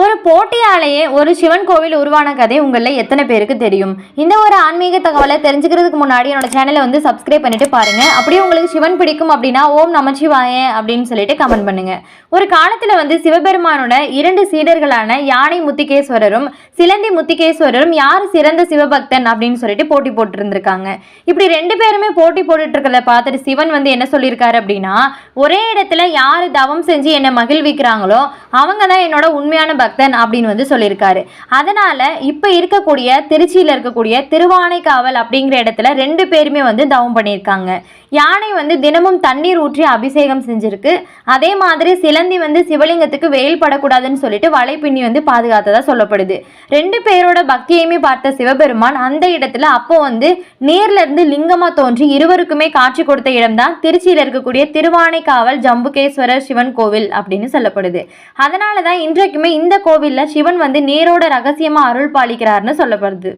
ஒரு போட்டியாலேயே ஒரு சிவன் கோவில் உருவான கதை உங்களில் எத்தனை பேருக்கு தெரியும்? இந்த ஒரு ஆன்மீக தகவலை தெரிஞ்சுக்கிறதுக்கு முன்னாடி என்னோட சேனலை வந்து சப்ஸ்கிரைப் பண்ணிட்டு பாருங்க. அப்படியே உங்களுக்கு சிவன் பிடிக்கும் அப்படின்னா ஓம் நமச்சிவாய அப்படின்னு சொல்லிட்டு கமெண்ட் பண்ணுங்க. ஒரு காலத்தில் வந்து சிவபெருமானோட இரண்டு சீடர்களான யானை முத்திகேஸ்வரரும் சிலந்தி முத்திகேஸ்வரரும் யார் சிறந்த சிவபக்தன் அப்படின்னு சொல்லிட்டு போட்டி போட்டுருந்துருக்காங்க. இப்படி ரெண்டு பேருமே போட்டி போட்டுட்டு இருக்கிறத பார்த்துட்டு சிவன் வந்து என்ன சொல்லியிருக்காரு அப்படின்னா ஒரே இடத்துல யார் தவம் செஞ்சு என்னை மகிழ்விக்கிறாங்களோ அவங்க தான் என்னோட உண்மையான பக்தன் அப்படின்னு வந்து சொல்லியிருக்காரு. அதனால இப்போ இருக்கக்கூடிய திருச்சியில் இருக்கக்கூடிய திருவானைக்காவல் அப்படிங்கிற இடத்துல ரெண்டு பேருமே வந்து தவம் பண்ணியிருக்காங்க. யானை வந்து தினமும் தண்ணீர் ஊற்றி அபிஷேகம் செஞ்சிருக்கு. அதே மாதிரி சிலந்தி வந்து சிவலிங்கத்துக்கு வெயில் படக்கூடாதுன்னு சொல்லிட்டு வலை பின்னி வந்து பாதுகாத்ததா சொல்லப்படுது. ரெண்டு பேரோட பக்தியையுமே பார்த்த சிவபெருமான் அந்த இடத்துல அப்போ வந்து நேர்ல இருந்து லிங்கமா தோன்றி இருவருக்குமே காட்சி கொடுத்த இடம்தான் திருச்சியில் இருக்கக்கூடிய திருவானைக்காவல் ஜம்புகேஸ்வரர் சிவன் கோவில் அப்படின்னு சொல்லப்படுது. அதனால தான் இன்றைக்குமே இந்த கோவில்ல சிவன் வந்து நேரோட ரகசியமாக அருள் பாலிக்கிறார்னு சொல்லப்படுது.